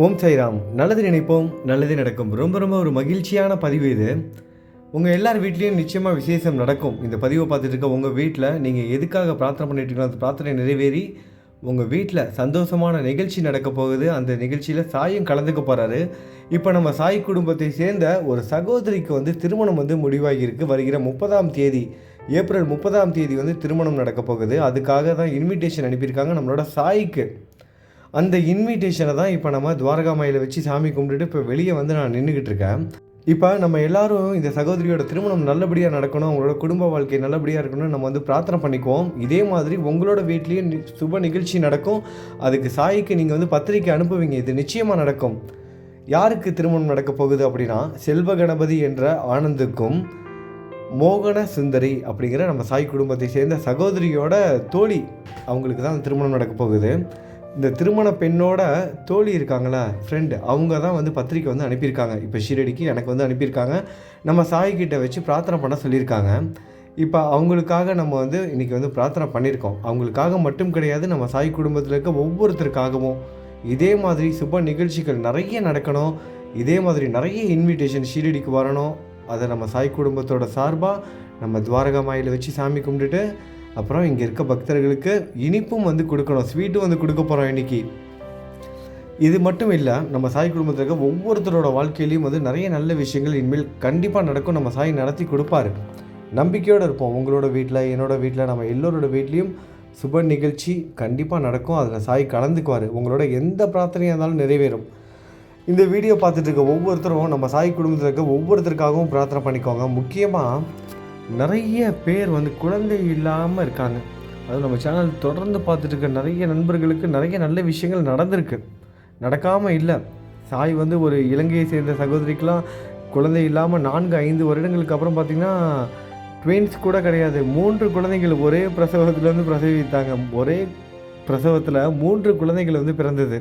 ஓம் சாய்ராம். நல்லது நினைப்போம் நல்லது நடக்கும். ரொம்ப ரொம்ப ஒரு மகிழ்ச்சியான பதிவு இது. உங்கள் எல்லார் வீட்லேயும் நிச்சயமாக விசேஷம் நடக்கும். இந்த பதிவை பார்த்துட்டு இருக்க உங்கள் வீட்டில் நீங்கள் எதுக்காக பிரார்த்தனை பண்ணிட்டு அந்த பிரார்த்தனை நிறைவேறி உங்கள் வீட்டில் சந்தோஷமான நிகழ்ச்சி நடக்க போகுது. அந்த நிகழ்ச்சியில் சாயும் கலந்துக்க போகிறாரு இப்போ நம்ம சாய் குடும்பத்தை சேர்ந்த ஒரு சகோதரிக்கு வந்து திருமணம் வந்து முடிவாகியிருக்கு வருகிற முப்பதாம் தேதி ஏப்ரல் முப்பதாம் தேதி வந்து திருமணம் நடக்க போகுது. அதுக்காக தான் இன்விடேஷன் அனுப்பியிருக்காங்க நம்மளோட சாய்க்கு. அந்த இன்விடேஷனை தான் இப்போ நம்ம துவாரகா மாயில வச்சு சாமி கும்பிட்டுட்டு இப்போ வெளியே வந்து நான் நின்றுக்கிட்டு இருக்கேன். இப்போ நம்ம எல்லாரும் இந்த சகோதரியோட திருமணம் நல்லபடியாக நடக்கணும் அவங்களோட குடும்ப வாழ்க்கை நல்லபடியாக இருக்கணும்னு நம்ம வந்து பிரார்த்தனை பண்ணிக்குவோம். இதே மாதிரி உங்களோட வீட்லேயும் நி- சுப நிகழ்ச்சி நடக்கும். அதுக்கு சாய்க்கு நீங்கள் வந்து பத்திரிக்கை அனுப்புவீங்க. இது நிச்சயமாக நடக்கும். யாருக்கு திருமணம் நடக்க போகுது அப்படின்னா செல்வ கணபதி என்ற ஆனந்துக்கும் மோகன சுந்தரி அப்படிங்கிற நம்ம சாய் குடும்பத்தை சேர்ந்த சகோதரியோட தோழி அவங்களுக்கு தான் திருமணம் நடக்க போகுது. இந்த திருமண பெண்ணோட தோழி இருக்காங்களா ஃப்ரெண்டு அவங்க தான் வந்து பத்திரிக்கை வந்து அனுப்பியிருக்காங்க. இப்போ ஷீரடிக்கு எனக்கு வந்து அனுப்பியிருக்காங்க. நம்ம சாய்கிட்ட வச்சு பிரார்த்தனை பண்ண சொல்லியிருக்காங்க. இப்போ அவங்களுக்காக நம்ம வந்து இன்றைக்கி வந்து பிரார்த்தனை பண்ணியிருக்கோம். அவங்களுக்காக மட்டும் கிடையாது நம்ம சாய் குடும்பத்தில் இருக்க ஒவ்வொருத்தருக்காகவும். இதே மாதிரி சுப நிகழ்ச்சிகள் நிறைய நடக்கணும். இதே மாதிரி நிறைய இன்விடேஷன் ஷீரடிக்கு வரணும். அதை நம்ம சாய் குடும்பத்தோட சார்பாக நம்ம துவாரகா மாயில் வச்சு சாமி கும்பிட்டுட்டு அப்புறம் இங்கே இருக்க பக்தர்களுக்கு இனிப்பும் வந்து கொடுக்கணும் ஸ்வீட்டும் வந்து கொடுக்க போகிறோம் இன்னைக்கு. இது மட்டும் இல்லை நம்ம சாய் குடும்பத்தில் இருக்க ஒவ்வொருத்தரோட வாழ்க்கையிலையும் வந்து நிறைய நல்ல விஷயங்கள் இனிமேல் கண்டிப்பாக நடக்கும். நம்ம சாய் நடத்தி கொடுப்பாரு. நம்பிக்கையோடு இருப்போம். உங்களோட வீட்டில் என்னோட வீட்டில் நம்ம எல்லோரோட வீட்லேயும் சுப நிகழ்ச்சி கண்டிப்பாக நடக்கும். அதில் சாய் கலந்துக்குவார். உங்களோட எந்த பிரார்த்தனையாக இருந்தாலும் நிறைவேறும். இந்த வீடியோ பார்த்துட்டு இருக்க ஒவ்வொருத்தரும் நம்ம சாய் குடும்பத்தில் இருக்க ஒவ்வொருத்தருக்காகவும் பிரார்த்தனை பண்ணிக்கோங்க. முக்கியமாக நிறைய பேர் வந்து குழந்தை இல்லாமல் இருக்காங்க. அது நம்ம சேனல் தொடர்ந்து பார்த்துட்டு இருக்க நிறைய நண்பர்களுக்கு நிறைய நல்ல விஷயங்கள் நடந்திருக்கு. நடக்காமல் இல்லை. சாய் வந்து ஒரு இலங்கையை சேர்ந்த சகோதரிக்கெலாம் குழந்தை இல்லாமல் நான்கு ஐந்து வருடங்களுக்கு அப்புறம் பார்த்திங்கன்னா ட்வின்ஸ் கூட கிடையாது. மூன்று குழந்தைகள் ஒரே பிரசவத்திலேருந்து பிரசவித்தாங்க. ஒரே பிரசவத்தில் மூன்று குழந்தைகள் வந்து பிறந்தது.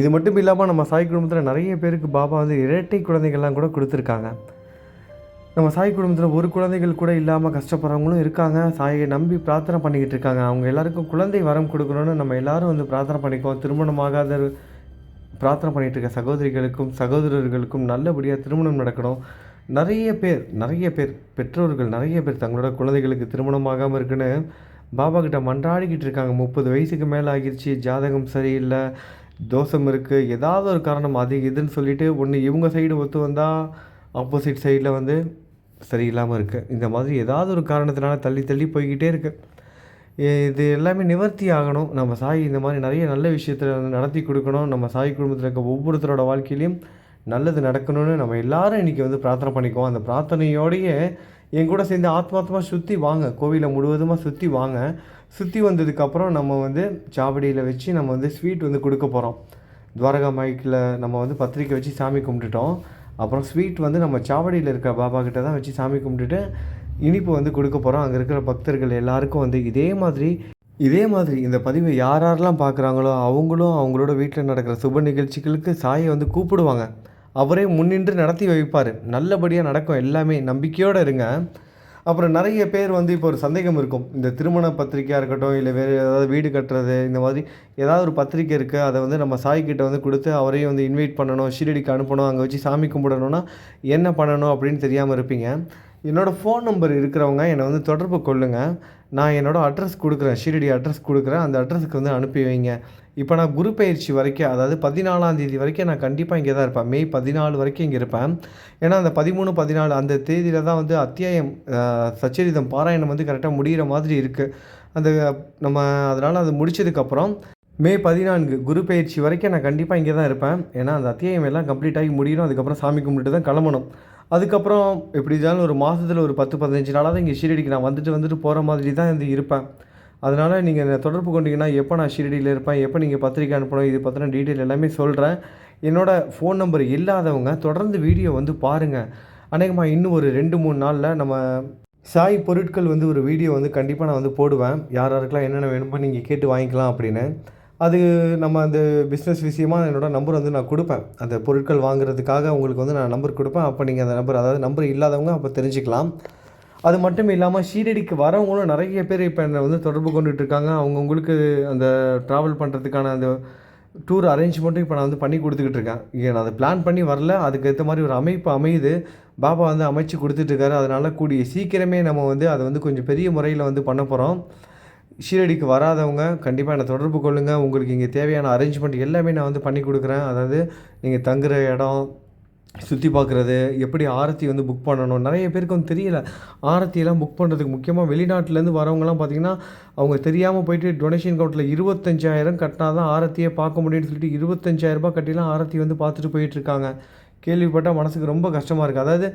இது மட்டும் இல்லாமல் நம்ம சாய் குடும்பத்தில் நிறைய பேருக்கு பாபா வந்து இரட்டை குழந்தைகள்லாம் கூட கொடுத்துருக்காங்க. நம்ம சாய் குடும்பத்தில் ஒரு குழந்தைகள் கூட இல்லாமல் கஷ்டப்படுறவங்களும் இருக்காங்க. சாயை நம்பி பிரார்த்தனை பண்ணிக்கிட்டு இருக்காங்க. அவங்க எல்லாருக்கும் குழந்தை வரம் கொடுக்கணும்னு நம்ம எல்லாரும் வந்து பிரார்த்தனை பண்ணிக்குவோம். திருமணமாகாத பிரார்த்தனை பண்ணிகிட்டு இருக்க சகோதரிகளுக்கும் சகோதரர்களுக்கும் நல்லபடியாக திருமணம் நடக்கணும். நிறைய பேர் நிறைய பேர் பெற்றோர்கள் நிறைய பேர் தங்களோட குழந்தைகளுக்கு திருமணம் ஆகாமல் இருக்குன்னு பாபா கிட்ட மன்றாடிக்கிட்டு இருக்காங்க. முப்பது வயசுக்கு மேலே ஆகிடுச்சு ஜாதகம் சரியில்லை. தோஷம் இருக்குது ஏதாவது ஒரு காரணம் அது இதுன்னு சொல்லிட்டு ஒன்று இவங்க சைடு ஒத்து வந்தால் ஆப்போசிட் சைடில் வந்து சரியில்லாமல் இருக்குது இந்த மாதிரி ஏதாவது ஒரு காரணத்தினால தள்ளி தள்ளி போய்கிட்டே இருக்குது இது எல்லாமே நிவர்த்தி ஆகணும். நம்ம சாய் இந்த மாதிரி நிறைய நல்ல விஷயத்தில் வந்து நடத்தி கொடுக்கணும். நம்ம சாய் குடும்பத்தில் இருக்க ஒவ்வொருத்தரோட வாழ்க்கையிலையும் நல்லது நடக்கணும்னு நம்ம எல்லாரும் இன்றைக்கி வந்து பிரார்த்தனை பண்ணிக்குவோம். அந்த பிரார்த்தனையோடையே என் கூட சேர்ந்து ஆத்மாத்மா சுற்றி வாங்க. கோவிலை முழுவதுமாக சுற்றி வாங்க. சுற்றி வந்ததுக்கப்புறம் நம்ம வந்து சாவடியில் வச்சு நம்ம வந்து ஸ்வீட் வந்து கொடுக்க போகிறோம் துவாரகா மைக்கில் நம்ம வந்து பத்திரிக்கை வச்சு சாமி கும்பிட்டுட்டோம். அப்புறம் ஸ்வீட் வந்து நம்ம சாவடியில் இருக்கிற பாபா கிட்ட தான் வச்சு சாமி கும்பிட்டுட்டு இனிப்பு வந்து கொடுக்க போகிறோம் அங்கே இருக்கிற பக்தர்கள் எல்லாருக்கும் வந்து இதே மாதிரி இதே மாதிரி இந்த பதிவை யார் யாரெல்லாம் பார்க்குறாங்களோ அவங்களும் அவங்களோட வீட்டில் நடக்கிற சுப நிகழ்ச்சிகளுக்கு சாயை வந்து கூப்பிடுவாங்க. அவரே முன்னின்று நடத்தி வைப்பார். நல்லபடியாக நடக்கும். எல்லாமே நம்பிக்கையோடு இருங்க. அப்புறம் நிறைய பேர் வந்து இப்போ ஒரு சந்தேகம் இருக்கும். இந்த திருமண பத்திரிக்கையாக இருக்கட்டும் இல்லை வேறு ஏதாவது வீடு கட்டுறது இந்த மாதிரி ஏதாவது ஒரு பத்திரிக்கை இருக்குது அதை வந்து நம்ம சாய்கிட்ட வந்து கொடுத்து அவரையும் வந்து இன்வைட் பண்ணணும் ஷீரடிக்கு அனுப்பணும் அங்கே வச்சு சாமி கும்பிடணும்னா என்ன பண்ணணும் அப்படின்னு தெரியாமல் இருப்பீங்க. என்னோடய ஃபோன் நம்பர் இருக்கிறவங்க என்னை வந்து தொடர்பு கொள்ளுங்கள் நான் என்னோடய அட்ரஸ் கொடுக்குறேன். ஷீரடி அட்ரஸ் கொடுக்குறேன். அந்த அட்ரஸுக்கு வந்து அனுப்பி வைங்க. இப்போ நான் குரு பயிற்சி வரைக்கும் அதாவது பதினாலாம் தேதி வரைக்கும் நான் கண்டிப்பாக இங்கே தான் இருப்பேன். மே பதினாலு வரைக்கும் இங்கே இருப்பேன். ஏன்னா அந்த பதிமூணு பதினாலு அந்த தேதியில் தான் வந்து அத்தியாயம் சச்சரிதம் பாராயணம் வந்து கரெக்டாக முடிகிற மாதிரி இருக்குது அந்த நம்ம அதனால் அது முடிச்சதுக்கப்புறம் மே பதினான்கு குரு பயிற்சி வரைக்கும் நான் கண்டிப்பாக இங்கே தான் இருப்பேன். ஏன்னா அந்த அத்தியாயம் எல்லாம் கம்ப்ளீட் ஆகி முடியணும். அதுக்கப்புறம் சாமி கும்பிட்டு தான் கிளம்பணும். அதுக்கப்புறம் எப்படி இருந்தாலும் ஒரு மாதத்தில் ஒரு பத்து பதினஞ்சு நாளாக தான் இங்கே ஷீரடிக்கு நான் வந்துட்டு வந்துட்டு போகிற மாதிரி தான் வந்து இருப்பேன். அதனால் நீங்கள் என்னை தொடர்பு கொண்டீங்கன்னா எப்போ நான் ஷீரடியில் இருப்பேன் எப்போ நீங்கள் பத்திரிக்கை அனுப்பணும் இது பற்றின டீட்டெயில் எல்லாமே சொல்கிறேன் என்னோடய ஃபோன் நம்பர் இல்லாதவங்க தொடர்ந்து வீடியோ வந்து பாருங்கள் அநேகமாக இன்னும் ஒரு ரெண்டு மூணு நாளில் நம்ம சாய் பொருட்கள் வந்து ஒரு வீடியோ வந்து கண்டிப்பாக நான் வந்து போடுவேன். யார் யாருக்கெல்லாம் என்னென்ன வேணுமோ நீங்கள் கேட்டு வாங்கிக்கலாம் அப்படின்னு. அது நம்ம அந்த பிஸ்னஸ் விஷயமா என்னோடய நம்பர் வந்து நான் கொடுப்பேன். அந்த பொருட்கள் வாங்குறதுக்காக உங்களுக்கு வந்து நான் நம்பர் கொடுப்பேன். அப்போ நீங்கள் அந்த நம்பர் அதாவது நம்பர் இல்லாதவங்க அப்போ தெரிஞ்சுக்கலாம். அது மட்டும் இல்லாமல் ஷீரடிக்கு வரவங்களும் நிறைய பேர் இப்போ என்னை வந்து தொடர்பு கொண்டுட்டு இருக்காங்க. அவங்கவுங்களுக்கு அந்த ட்ராவல் பண்ணுறதுக்கான அந்த டூர் அரேஞ்ச்மெண்ட்டும் இப்போ நான் வந்து பண்ணி கொடுத்துக்கிட்டு இருக்கேன். ஏன் நான் அதை பிளான் பண்ணி வரல. அதுக்கு ஏற்ற மாதிரி ஒரு அமைப்பு அமையுது. பாபா வந்து அமைச்சு கொடுத்துட்ருக்காரு அதனால் கூடிய சீக்கிரமே நம்ம வந்து அதை வந்து கொஞ்சம் பெரிய முறையில் வந்து பண்ண போகிறோம் ஷீரடிக்கு வராதவங்க கண்டிப்பாக என்னை தொடர்பு கொள்ளுங்கள் உங்களுக்கு இங்கே தேவையான அரேஞ்ச்மெண்ட் எல்லாமே நான் வந்து பண்ணி கொடுக்குறேன். அதாவது நீங்கள் தங்குற இடம் சுற்றி பார்க்குறது எப்படி ஆரத்தி வந்து புக் பண்ணணும் நிறைய பேருக்கு வந்து தெரியல. ஆரத்தியெல்லாம் புக் பண்ணுறதுக்கு முக்கியமாக வெளிநாட்டிலேருந்து வரவங்கலாம் பார்த்திங்கன்னா அவங்க தெரியாமல் போயிட்டு டொனேஷன் கவுண்டில் இருபத்தஞ்சாயிரம் கட்டினா தான் ஆரத்தியை பார்க்க முடியும்னு சொல்லிட்டு இருபத்தஞ்சாயிரரூபா கட்டிலாம் ஆரத்தி வந்து பார்த்துட்டு போயிட்டுருக்காங்க கேள்விப்பட்டால் மனசுக்கு ரொம்ப கஷ்டமாக இருக்குது அதாவது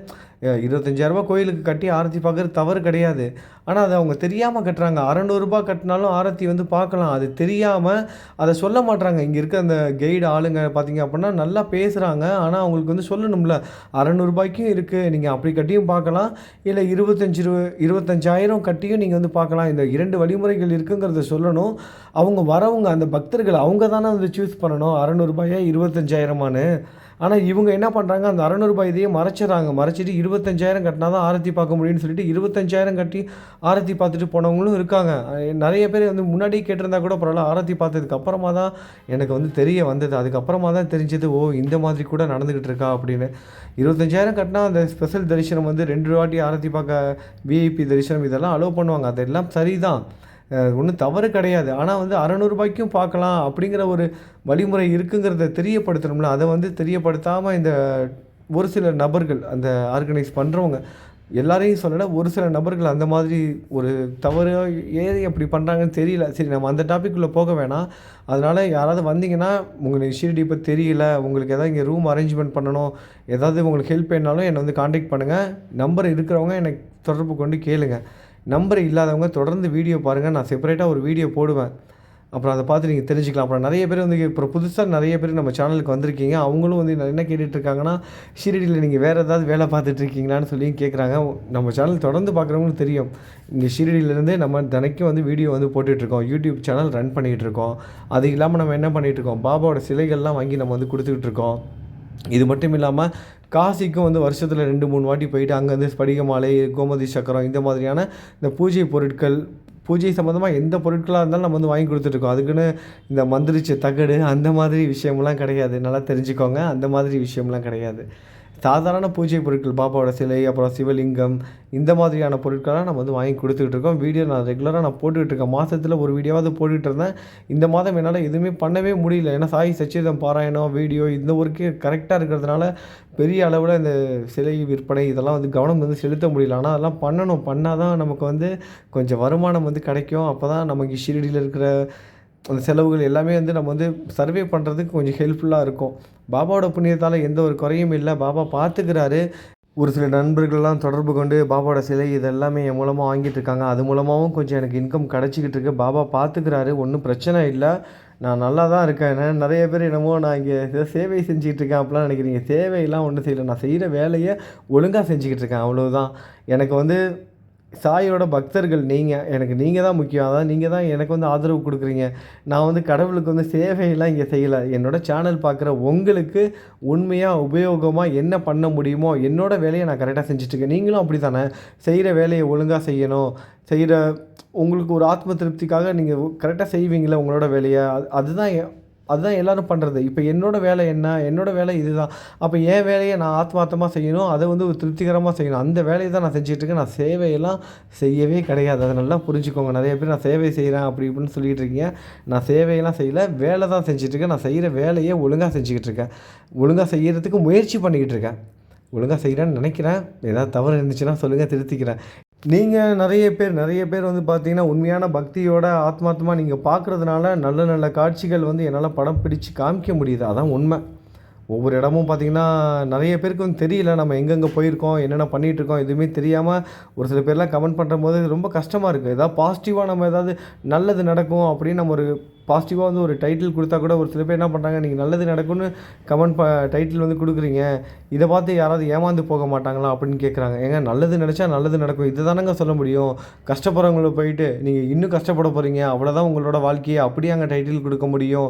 அஹ், 25000 ரூபாய் கோயிலுக்கு கட்டி ஆரத்தி பார்க்குறது தவறு கிடையாது. ஆனால் அதை அவங்க தெரியாமல் கட்டுறாங்க. அறநூறுபா கட்டினாலும் ஆரத்தி வந்து பார்க்கலாம் அது தெரியாமல் அதை சொல்ல மாட்டுறாங்க இங்கே இருக்க அந்த கைடு ஆளுங்க பார்த்தீங்க அப்படின்னா நல்லா பேசுகிறாங்க ஆனால் அவங்களுக்கு வந்து சொல்லணும்ல. அறநூறுபாய்க்கும் இருக்குது நீங்கள் அப்படி கட்டியும் பார்க்கலாம் இல்லை இருபத்தஞ்சி ரூ இருபத்தஞ்சாயிரம் கட்டியும் நீங்கள் வந்து பார்க்கலாம் இந்த இரண்டு வழிமுறைகள் இருக்குங்கிறத சொல்லணும். அவங்க வரவங்க அந்த பக்தர்கள் அவங்க தானே வந்து சூஸ் பண்ணணும். அறநூறுபாயா இருபத்தஞ்சாயிரமானு ஆனால் இவங்க என்ன பண்ணுறாங்க அந்த அறநூறுபா இதையே மறைச்சிடறாங்க. மறைச்சிட்டு இருபத்தஞ்சாயிரம் கட்டினா தான் ஆரத்தி பார்க்க முடியும்னு சொல்லிட்டு இருபத்தஞ்சாயிரம் கட்டி ஆரத்தி பார்த்துட்டு போனவங்களும் இருக்காங்க. நிறைய பேர் வந்து முன்னாடி கேட்டிருந்தா கூட பரவாயில்ல ஆரத்தி பார்த்ததுக்கு அப்புறமா தான் எனக்கு வந்து தெரிய வந்தது. அதுக்கப்புறமா தான் தெரிஞ்சது ஓ இந்த மாதிரி கூட நடந்துக்கிட்டு இருக்கா அப்படின்னு. இருபத்தஞ்சாயிரம் கட்டினா அந்த ஸ்பெஷல் தரிசனம் வந்து ரெண்டு வாட்டி ஆரத்தி பார்க்க விஐபி தரிசனம் இதெல்லாம் அலோவ் பண்ணுவாங்க. அதெல்லாம் சரிதான். ஒன்றும் தவறு கிடையாது. ஆனால் வந்து அறநூறுபாய்க்கும் பார்க்கலாம் அப்படிங்கிற ஒரு வழிமுறை இருக்குங்கிறத தெரியப்படுத்தணும்ல. அதை வந்து தெரியப்படுத்தாமல் இந்த ஒரு சில நபர்கள் அந்த ஆர்கனைஸ் பண்ணுறவங்க எல்லாரையும் சொல்லலை ஒரு சில நபர்கள் அந்த மாதிரி ஒரு தவறு ஏது அப்படி பண்ணுறாங்கன்னு தெரியல. சரி நம்ம அந்த டாபிக்குள்ளே போக வேணாம். அதனால் யாராவது வந்தீங்கன்னா உங்களுக்கு ஷீரடி இப்போ தெரியல உங்களுக்கு எதாவது இங்கே ரூம் அரேஞ்ச்மெண்ட் பண்ணணும் ஏதாவது உங்களுக்கு ஹெல்ப் வேணாலும் என்னை வந்து காண்டாக்ட் பண்ணுங்கள் நம்பர் இருக்கிறவங்க எனக்கு தொடர்பு கொண்டு கேளுங்கள் நம்பர் இல்லாதவங்க தொடர்ந்து வீடியோ பாருங்கள் நான் செப்பரேட்டாக ஒரு வீடியோ போடுவேன். அப்புறம் அதை பார்த்து நீங்கள் தெரிஞ்சுக்கலாம். அப்புறம் நிறைய பேர் வந்து இப்போ புதுசாக நிறைய பேர் நம்ம சேனலுக்கு வந்திருக்கீங்க. அவங்களும் வந்து என்ன கேட்டுட்ருக்காங்கன்னா ஷீரடியில் நீங்கள் வேறு ஏதாவது வேலை பார்த்துட்ருக்கீங்களான்னு சொல்லியும் சொல்லி கேட்குறாங்க நம்ம சேனல் தொடர்ந்து பார்க்குறவங்களுக்கு தெரியும். இங்கே ஷீரடியிலேருந்து நம்ம தினைக்கும் வந்து வீடியோ வந்து போட்டுட்ருக்கோம். யூடியூப் சேனல் ரன் பண்ணிகிட்டு இருக்கோம் அது இல்லாமல் நம்ம என்ன பண்ணிகிட்ருக்கோம் பாபாவோட சிலைகள்லாம் வாங்கி நம்ம வந்து கொடுத்துக்கிட்டு இருக்கோம் இது மட்டும் இல்லாமல் காசிக்கும் வந்து வருஷத்தில் ரெண்டு மூணு வாட்டி போயிட்டு அங்கேருந்து ஸ்படிக மாலை கோமதி சக்கரம் இந்த மாதிரியான இந்த பூஜை பொருட்கள் பூஜை சம்மந்தமாக எந்த பொருட்களாக இருந்தாலும் நம்ம வந்து வாங்கி கொடுத்துட்ருக்கோம் அதுக்குன்னு இந்த மந்திரிச்ச தகடு அந்த மாதிரி விஷயம்லாம் கிடையாது. நல்லா தெரிஞ்சுக்கோங்க. அந்த மாதிரி விஷயம்லாம் கிடையாது. சாதாரண பூஜை பொருட்கள் பாபாவோட சிலை அப்புறம் சிவலிங்கம் இந்த மாதிரியான பொருட்கள்லாம் நம்ம வந்து வாங்கி கொடுத்துக்கிட்டு இருக்கோம். வீடியோ நான் ரெகுலராக நான் போட்டுக்கிட்டு இருக்கேன். மாதத்தில் ஒரு வீடியோவாவது போட்டுக்கிட்டு இருந்தேன். இந்த மாதம் என்னால் எதுவுமே பண்ணவே முடியல. ஏன்னா சாய் சச்சிதம் பாராயணம் வீடியோ இந்த ஊருக்கே கரெக்டாக இருக்கிறதுனால பெரிய அளவில் இந்த சிலை விற்பனை இதெல்லாம் வந்து கவனம் வந்து செலுத்த முடியல. ஆனால் அதெல்லாம் பண்ணணும். பண்ணால் தான் நமக்கு வந்து கொஞ்சம் வருமானம் வந்து கிடைக்கும். அப்போ தான் நமக்கு ஷீரடியில் இருக்கிற அந்த செலவுகள் எல்லாமே வந்து நம்ம வந்து சர்வே பண்ணுறதுக்கு கொஞ்சம் ஹெல்ப்ஃபுல்லாக இருக்கும். பாபாவோட புண்ணியத்தால் எந்த ஒரு குறையும் இல்லை. பாபா பார்த்துக்கிறாரு ஒரு சில நண்பர்கள்லாம் தொடர்பு கொண்டு பாபாவோட சிலை இதெல்லாமே என் மூலமாக வாங்கிட்டு இருக்காங்க. அது மூலமாகவும் கொஞ்சம் எனக்கு இன்கம் கிடச்சிக்கிட்டு இருக்கு. பாபா பார்த்துக்கிறாரு ஒன்றும் பிரச்சனை இல்லை. நான் நல்லா தான் இருக்கேன். ஏன்னா நிறைய பேர் என்னமோ நான் இங்கே ஏதோ சேவை செஞ்சுக்கிட்டு இருக்கேன் அப்படிலாம் நினைக்கிறீங்க. சேவையெல்லாம் ஒன்றும் செய்யலை. நான் செய்கிற வேலையை ஒழுங்காக செஞ்சுக்கிட்டு இருக்கேன். அவ்வளோதான் எனக்கு வந்து சாயோட பக்தர்கள் நீங்கள் எனக்கு நீங்கள் தான் முக்கியம். அதான் நீங்கள் தான் எனக்கு வந்து ஆதரவு கொடுக்குறீங்க. நான் வந்து கடவுளுக்கு வந்து சேவையெல்லாம் இங்கே செய்யலை. என்னோட சேனல் பார்க்குற உங்களுக்கு உண்மையாக உபயோகமாக என்ன பண்ண முடியுமோ என்னோட வேலையை நான் கரெக்டாக செஞ்சுட்ருக்கேன். நீங்களும் அப்படி தானே செய்கிற வேலையை ஒழுங்காக செய்யணும். செய்கிற உங்களுக்கு ஒரு ஆத்ம திருப்திக்காக நீங்கள் கரெக்டாக செய்வீங்களே உங்களோட வேலையை. அது அதுதான் அதுதான் எல்லாரும் பண்ணுறது இப்போ என்னோட வேலை என்ன? என்னோட வேலை இதுதான். அப்போ என் வேலையை நான் ஆத்மார்த்தமாக செய்யணும். அதை வந்து ஒரு திருப்திகரமாக செய்யணும். அந்த வேலையை தான் நான் செஞ்சுட்டு இருக்கேன். நான் சேவையெல்லாம் செய்யவே கிடையாது. அதை நல்லா புரிஞ்சுக்கோங்க. நிறைய பேர் நான் சேவை செய்கிறேன் அப்படி இப்படின்னு சொல்லிகிட்டு இருக்கீங்க. நான் சேவையெல்லாம் செய்யலை. வேலை தான் செஞ்சுட்டு இருக்கேன். நான் செய்கிற வேலையை ஒழுங்காக செஞ்சுக்கிட்டு இருக்கேன். ஒழுங்காக செய்கிறதுக்கு முயற்சி பண்ணிக்கிட்டு இருக்கேன். ஒழுங்காக செய்கிறேன்னு நினைக்கிறேன். ஏதாவது தவறு இருந்துச்சுன்னா சொல்லுங்கள் திருத்திக்கிறேன். நீங்கள் நிறைய பேர் நிறைய பேர் வந்து பார்த்தீங்கன்னா உண்மையான பக்தியோட ஆத்மாத்மா நீங்கள் பார்க்குறதுனால நல்ல நல்ல காட்சிகள் வந்து என்னால் படம் பிடிச்சு காமிக்க முடியுது. அதான் உண்மை. ஒவ்வொரு இடமும் பார்த்தீங்கன்னா நிறைய பேருக்கு வந்து தெரியல. நம்ம எங்கெங்கே போயிருக்கோம் என்னென்ன பண்ணிகிட்ருக்கோம் எதுவுமே தெரியாமல் ஒரு சில பேர்லாம் கமெண்ட் பண்ணும்போது ரொம்ப கஷ்டமாக இருக்குது ஏதாவது பாசிட்டிவாக நம்ம ஏதாவது நல்லது நடக்கும் அப்படின்னு நம்ம ஒரு பாசிட்டிவாக வந்து ஒரு டைட்டில் கொடுத்தா கூட ஒரு சில பேர் என்ன பண்ணுறாங்க நீங்கள் நல்லது நடக்கும்னு கமெண்ட் ப டைட்டில் வந்து கொடுக்குறீங்க. இதை பார்த்து யாராவது ஏமாந்து போக மாட்டாங்களா? அப்படின்னு கேட்குறாங்க ஏங்க நல்லது நினச்சா நல்லது நடக்கும். இதை தானங்க சொல்ல முடியும். கஷ்டப்படுறவங்கள போயிட்டு நீங்கள் இன்னும் கஷ்டப்பட போகிறீங்க அவ்வளோதான் உங்களோட வாழ்க்கையை அப்படியே அங்கே டைட்டில் கொடுக்க முடியும்.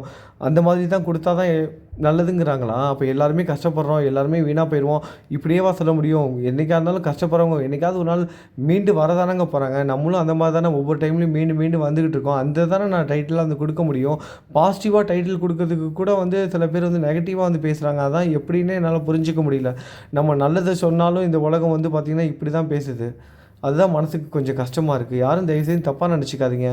அந்த மாதிரி தான் கொடுத்தா தான் நல்லதுங்கிறாங்களா? அப்போ எல்லாருமே கஷ்டப்படுறோம். எல்லாருமே வீணாக போயிடுவோம் இப்படியேவா சொல்ல முடியும். என்றைக்காக இருந்தாலும் கஷ்டப்படுறவங்க என்றைக்காவது ஒரு நாள் மீண்டு வரதானங்க போகிறாங்க நம்மளும் அந்த மாதிரி தானே ஒவ்வொரு டைம்லையும் மீண்டும் மீண்டும் வந்துக்கிட்டு இருக்கோம். அந்த தானே நான் டைட்டிலாக வந்து கொடுக்க முடியும். பாசிட்டிவாக டைட்டில் கொடுக்கறதுக்கு கூட வந்து சில பேர் வந்து நெகட்டிவாக வந்து பேசுகிறாங்க அதான் எப்படின்னே என்னால் புரிஞ்சிக்க முடியல. நம்ம நல்லதை சொன்னாலும் இந்த உலகம் வந்து பார்த்திங்கன்னா இப்படி தான் பேசுது. அதுதான் மனசுக்கு கொஞ்சம் கஷ்டமாக இருக்குது யாரும் தயவுசெய்து தப்பாக நினச்சிக்காதீங்க.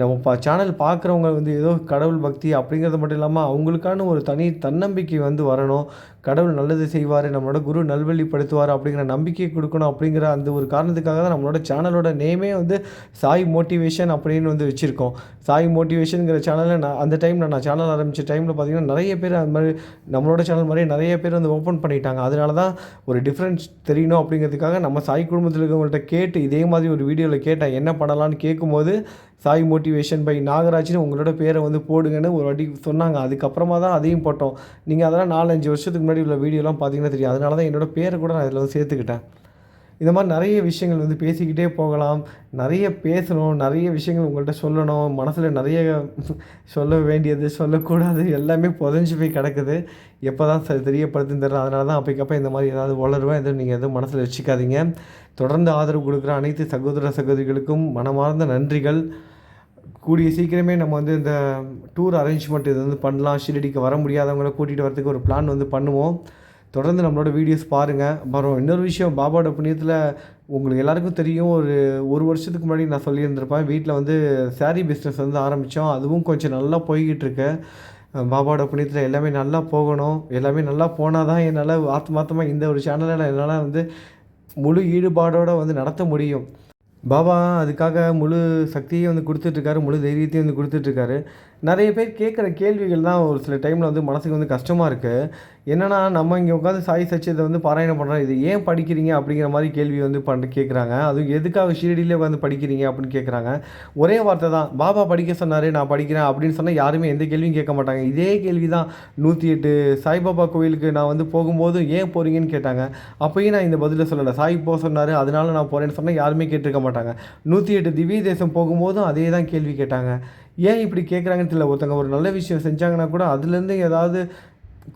நம்ம பா சேனல் பார்க்குறவங்க வந்து ஏதோ கடவுள் பக்தி அப்படிங்கிறது மட்டும் இல்லாமல் அவங்களுக்கான ஒரு தனி தன்னம்பிக்கை வந்து வரணும். கடவுள் நல்லது செய்வார் நம்மளோட குரு நல்வழிப்படுத்துவார் அப்படிங்கிற நம்பிக்கை கொடுக்கணும் அப்படிங்கிற அந்த ஒரு காரணத்துக்காக தான் நம்மளோட சேனலோட நேமே வந்து சாய் மோட்டிவேஷன் அப்படின்னு வந்து வச்சுருக்கோம். சாய் மோட்டிவேஷனுங்கிற சேனலில் நான் அந்த டைமில் நான் சேனல் ஆரம்பித்த டைமில் பார்த்தீங்கன்னா நிறைய பேர் அது மாதிரி நம்மளோட சேனல் மாதிரி நிறைய பேர் வந்து ஓப்பன் பண்ணிட்டாங்க. அதனால தான் ஒரு டிஃப்ரென்ஸ் தெரியணும் அப்படிங்கிறதுக்காக நம்ம சாய் குடும்பத்தில் இருக்கவங்கள்ட்ட கேட்டு இதே மாதிரி ஒரு வீடியோவில் கேட்டேன். என்ன பண்ணலான்னு கேட்கும்போது சாய் மோட்டிவேஷன் பை நாகராஜ்னு உங்களோட பேரை வந்து போடுங்கன்னு ஒரு வாட்டி சொன்னாங்க. அதுக்கப்புறமா தான் அதையும் போட்டோம். நீங்கள் அதெல்லாம் நாலஞ்சு வருஷத்துக்கு முன்னாடி உள்ள வீடியோலாம் பார்த்தீங்கன்னா தெரியும். அதனால தான் என்னோட பேரை கூட நான் இதில் வந்து சேர்த்துக்கிட்டேன். இந்த மாதிரி நிறைய விஷயங்கள் வந்து பேசிக்கிட்டே போகலாம். நிறைய பேசணும். நிறைய விஷயங்கள் உங்கள்கிட்ட சொல்லணும். மனசில் நிறைய சொல்ல வேண்டியது சொல்லக்கூடாது. எல்லாமே புதஞ்சு போய் கிடக்குது. எப்போ தான் சரி தெரியப்படுத்துன்னு தெரியல. அதனால தான் அப்போக்கப்போ இந்த மாதிரி ஏதாவது வளருவேன் எதுவும் நீங்கள் எதுவும் மனசில் வச்சுக்காதீங்க. தொடர்ந்து ஆதரவு கொடுக்குற அனைத்து சகோதர சகோதரிகளுக்கும் மனமார்ந்த நன்றிகள். கூடிய சீக்கிரமே நம்ம வந்து இந்த டூர் அரேஞ்ச்மெண்ட் இது வந்து பண்ணலாம். ஷிரடிக்கு வர முடியாதவங்கள கூட்டிகிட்டு வரதுக்கு ஒரு பிளான் வந்து பண்ணுவோம். தொடர்ந்து நம்மளோட வீடியோஸ் பாருங்கள் அப்புறம் இன்னொரு விஷயம் பாபாவோட புண்ணியத்தில் உங்களுக்கு எல்லாருக்கும் தெரியும் ஒரு ஒரு வருஷத்துக்கு முன்னாடி நான் சொல்லியிருந்திருப்பேன். வீட்டில் வந்து சாரீ பிஸ்னஸ் வந்து ஆரம்பித்தோம் அதுவும் கொஞ்சம் நல்லா போய்கிட்டு இருக்கு பாபாவோட புண்ணியத்தில் எல்லாமே நல்லா போகணும். எல்லாமே நல்லா போனால் தான் என்னால் ஆத்மாத்தமாக இந்த ஒரு சேனலில் என்னால் வந்து முழு ஈடுபாடோடு வந்து நடத்த முடியும். பாபா அதுக்காக முழு சக்தியும் வந்து கொடுத்துட்ருக்காரு முழு தைரியத்தையும் வந்து கொடுத்துட்ருக்காரு நிறைய பேர் கேட்குற கேள்விகள் தான் ஒரு சில டைமில் வந்து மனசுக்கு வந்து கஷ்டமாக இருக்குது என்னென்னா நம்ம இங்கே உட்காந்து சாய் சச்சியத்தை வந்து பாராயணம் பண்ணுறோம் இது ஏன் படிக்கிறீங்க அப்படிங்கிற மாதிரி கேள்வி வந்து பண்ண கேட்குறாங்க. அதுவும் எதுக்காக ஷீரடியில் உட்காந்து படிக்கிறீங்க அப்படின்னு கேட்குறாங்க. ஒரே வார்த்தை தான் பாபா படிக்க சொன்னார் நான் படிக்கிறேன் அப்படின்னு சொன்னால் யாருமே எந்த கேள்வியும் கேட்க மாட்டாங்க. இதே கேள்வி தான் நூற்றி எட்டு சாய்பாபா கோவிலுக்கு நான் வந்து போகும்போது ஏன் போகிறீங்கன்னு கேட்டாங்க. அப்போயும் நான் இந்த பதிலை சொல்லலை. சாய் போக சொன்னார் அதனால நான் போகிறேன்னு சொன்னால் யாருமே கேட்டிருக்க மாட்டாங்க. நூற்றி எட்டு திவ்ய தேசம் போகும்போதும் அதே தான் கேள்வி கேட்டாங்க. ஏன் இப்படி கேட்குறாங்கன்னு தெரியல. ஒருத்தங்க ஒரு நல்ல விஷயம் செஞ்சாங்கன்னா கூட அதுலேருந்து ஏதாவது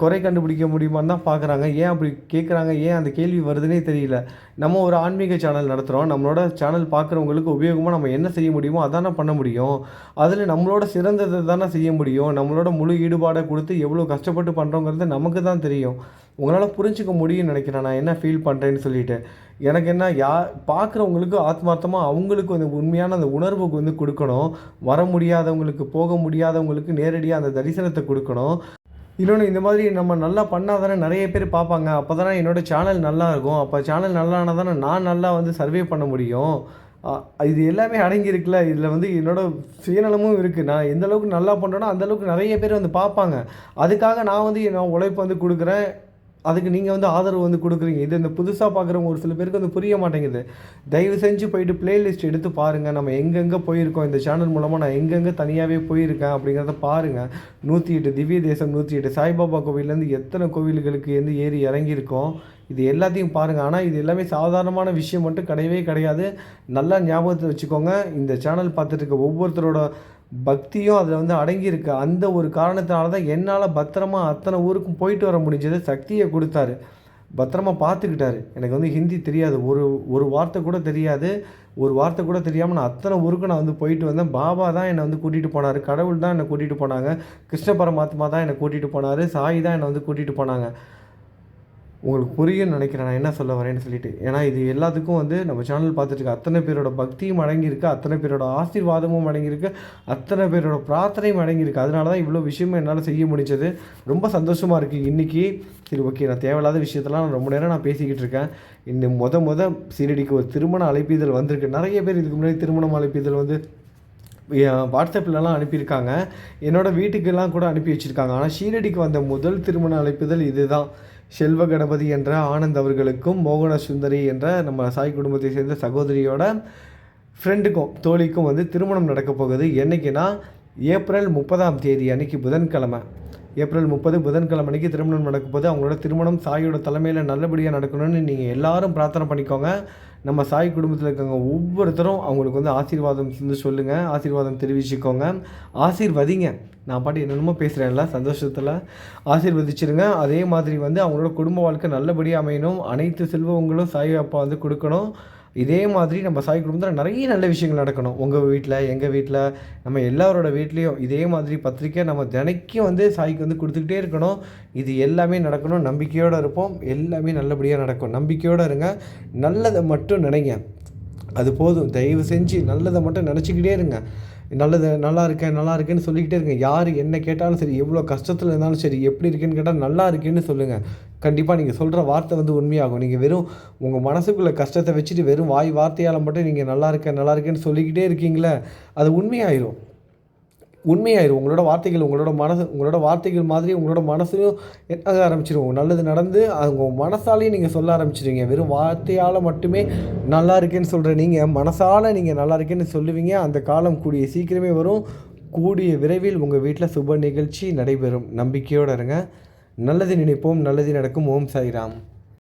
குறை கண்டுபிடிக்க முடியுமான்னு தான் பார்க்குறாங்க ஏன் அப்படி கேட்குறாங்க ஏன் அந்த கேள்வி வருதுன்னே தெரியல. நம்ம ஒரு ஆன்மீக சேனல் நடத்துகிறோம் நம்மளோட சேனல் பார்க்குறவங்களுக்கு உபயோகமாக நம்ம என்ன செய்ய முடியுமோ அதானே பண்ண முடியும். அதில் நம்மளோட சிறந்ததை தானே செய்ய முடியும். நம்மளோட முழு ஈடுபாடை கொடுத்து எவ்வளோ கஷ்டப்பட்டு பண்ணுறோங்கிறது நமக்கு தான் தெரியும். உங்களால் புரிஞ்சுக்க முடியும்னு நினைக்கிறேன். நான் என்ன ஃபீல் பண்ணுறேன்னு சொல்லிட்டு. எனக்கு என்ன யா பார்க்குறவங்களுக்கு ஆத்மார்த்தமாக அவங்களுக்கு அந்த உண்மையான அந்த உணர்வுக்கு வந்து கொடுக்கணும். வர முடியாதவங்களுக்கு போக முடியாதவங்களுக்கு நேரடியாக அந்த தரிசனத்தை கொடுக்கணும். இன்னொன்று இந்த மாதிரி நம்ம நல்லா பண்ணால் தானே நிறைய பேர் பார்ப்பாங்க. அப்போ தானே என்னோடய சேனல் நல்லா இருக்கும். அப்போ சேனல் நல்லா ஆனால் தானே நான் நல்லா வந்து சர்வே பண்ண முடியும். இது எல்லாமே அடங்கியிருக்குல்ல இதில் வந்து என்னோடய சுயநலமும் இருக்குது நான் எந்த அளவுக்கு நல்லா பண்ணுறேனோ அந்த அளவுக்கு நிறைய பேர் வந்து பார்ப்பாங்க. அதுக்காக நான் வந்து நான் உழைப்பு வந்து கொடுக்குறேன். அதுக்கு நீங்கள் வந்து ஆதரவு வந்து கொடுக்குறீங்க. இது இந்த புதுசாக பார்க்குறவங்க ஒரு சில பேருக்கு வந்து புரிய மாட்டேங்குது. தயவு செஞ்சு போயிட்டு பிளேலிஸ்ட் எடுத்து பாருங்கள் நம்ம எங்கெங்கே போயிருக்கோம் இந்த சேனல் மூலமாக நான் எங்கெங்கே தனியாகவே போயிருக்கேன் அப்படிங்கிறத பாருங்கள் நூற்றி எட்டு திவ்ய தேசம் நூற்றி எட்டு சாய்பாபா கோவில்லேருந்து எத்தனை கோவில்களுக்கு வந்து ஏறி இறங்கியிருக்கோம்? இது எல்லாத்தையும் பாருங்கள் ஆனால் இது எல்லாமே சாதாரணமான விஷயம் மட்டும் கிடையவே கிடையாது. நல்லா ஞாபகத்தை வச்சுக்கோங்க. இந்த சேனல் பார்த்துட்டு இருக்க ஒவ்வொருத்தரோட பக்தியும் அதில் வந்து அடங்கியிருக்கு. அந்த ஒரு காரணத்தினால தான் என்னால் பத்திரமா அத்தனை ஊருக்கும் போயிட்டு வர முடிஞ்சது. சக்தியை கொடுத்தாரு. பத்திரமா பார்த்துக்கிட்டாரு. எனக்கு வந்து ஹிந்தி தெரியாது. ஒரு ஒரு வார்த்தை கூட தெரியாது. ஒரு வார்த்தை கூட தெரியாமல் நான் அத்தனை ஊருக்கு நான் வந்து போயிட்டு வந்தேன். பாபா தான் என்னை வந்து கூட்டிகிட்டு போனார். கடவுள் தான் என்னை கூட்டிகிட்டு போனாங்க. கிருஷ்ண பரமாத்மா தான் என்னை கூட்டிகிட்டு போனார். சாய் தான் என்னை வந்து கூட்டிகிட்டு போனாங்க. உங்களுக்கு புரியும்னு நினைக்கிறேன். நான் என்ன சொல்ல வரேன்னு சொல்லிட்டு. ஏன்னா இது எல்லாத்துக்கும் வந்து நம்ம சேனல் பார்த்துட்டு அத்தனை பேரோட பக்தியும் அடங்கியிருக்கு. அத்தனை பேரோட ஆசீர்வாதமும் அடங்கியிருக்கு. அத்தனை பேரோட பிரார்த்தனையும் அடங்கியிருக்கு. அதனால தான் இவ்வளோ விஷயமும் என்னால் செய்ய முடிஞ்சது. ரொம்ப சந்தோஷமாக இருக்குது இன்றைக்கி சரி ஓகே நான் தேவையில்லாத விஷயத்தெல்லாம் நான் ரொம்ப நேரம் நான் பேசிக்கிட்டு இருக்கேன். இன்னும் முத முத சீரடிக்கு ஒரு திருமண அழைப்பிதழ் வந்திருக்கு. நிறைய பேர் இதுக்கு முன்னாடி திருமணம் அழைப்பிதழ் வந்து வாட்ஸ்அப்லலாம் அனுப்பியிருக்காங்க. என்னோடய வீட்டுக்கெல்லாம் கூட அனுப்பி வச்சுருக்காங்க. ஆனால் ஷீரடிக்கு வந்த முதல் திருமண அழைப்புதல் இதுதான். செல்வ கணபதி என்ற ஆனந்த் அவர்களுக்கும் மோகன சுந்தரி என்ற நம்ம சாய் குடும்பத்தை சேர்ந்த சகோதரியோட ஃப்ரெண்டுக்கும் தோழிக்கும் வந்து திருமணம் நடக்க போகுது. என்னைக்குன்னா ஏப்ரல் முப்பதாம் தேதி அன்னைக்கு புதன்கிழமை. ஏப்ரல் முப்பது புதன்கிழமை அன்னைக்கு திருமணம் நடக்கும் போகுது. அவங்களோட திருமணம் சாயோட தலைமையில் நல்லபடியாக நடக்கணும்னு நீங்கள் எல்லாரும் பிரார்த்தனை பண்ணிக்கோங்க. நம்ம சாய் குடும்பத்தில் இருக்கவங்க ஒவ்வொருத்தரும் அவங்களுக்கு வந்து ஆசீர்வாதம் வந்து சொல்லுங்கள் ஆசீர்வாதம் தெரிவிச்சுக்கோங்க. ஆசீர்வதிங்க. நான் பாட்டு என்னென்னமோ பேசுகிறேன்ல சந்தோஷத்தில். ஆசீர்வதிச்சிருங்க. அதே மாதிரி வந்து அவங்களோட குடும்ப வாழ்க்கை நல்லபடியாக அமையணும். அனைத்து செல்வங்களும் சாய் அப்பா வந்து கொடுக்கணும். இதே மாதிரி நம்ம சாய் குடும்பத்தில் நிறைய நல்ல விஷயங்கள் நடக்கணும். உங்கள் வீட்டில் எங்கள் வீட்டில் நம்ம எல்லாரோட வீட்லேயும் இதே மாதிரி பத்திரிக்கை நம்ம தினைக்கும் வந்து சாய்க்கு வந்து கொடுத்துக்கிட்டே இருக்கணும். இது எல்லாமே நடக்கணும். நம்பிக்கையோடு இருப்போம். எல்லாமே நல்லபடியாக நடக்கும். நம்பிக்கையோடு இருங்க. நல்லதை மட்டும் நினைங்க. அது போதும். தயவு செஞ்சு நல்லதை மட்டும் நினச்சிக்கிட்டே இருங்க. நல்லது நல்லா இருக்கேன் நல்லா இருக்கேன்னு சொல்லிக்கிட்டே இருங்க. யார் என்ன கேட்டாலும் சரி எவ்வளோ கஷ்டத்தில் இருந்தாலும் சரி எப்படி இருக்கேன்னு கேட்டால் நல்லா இருக்கேன்னு சொல்லுங்கள் கண்டிப்பாக நீங்கள் சொல்கிற வார்த்தை வந்து உண்மையாகும். நீங்கள் வெறும் உங்கள் மனசுக்குள்ளே கஷ்டத்தை வச்சுட்டு வெறும் வாய் வார்த்தையால் மட்டும் நீங்கள் நல்லா இருக்கேன் நல்லா இருக்கேன்னு சொல்லிக்கிட்டே இருக்கீங்களே அது உண்மையாயிரும். உண்மையாயிரும். உங்களோட வார்த்தைகள் உங்களோட மனசு உங்களோட வார்த்தைகள் மாதிரி உங்களோட மனசுலையும் என்னாக ஆரம்பிச்சிருவோம் நல்லது நடந்து அவங்க உங்கள் மனசாலையும் நீங்கள் சொல்ல ஆரம்பிச்சிருவீங்க. வெறும் வார்த்தையால் மட்டுமே நல்லா இருக்கேன்னு சொல்கிற நீங்கள் மனசால் நீங்கள் நல்லா இருக்கேன்னு சொல்லுவீங்க. அந்த காலம் கூடிய சீக்கிரமே வரும். கூடிய விரைவில் உங்கள் வீட்டில் சுப நிகழ்ச்சி நடைபெறும். நம்பிக்கையோடு இருங்க. நல்லது நினைப்போம் நல்லது நடக்கும். ஓம் சாய்ராம்.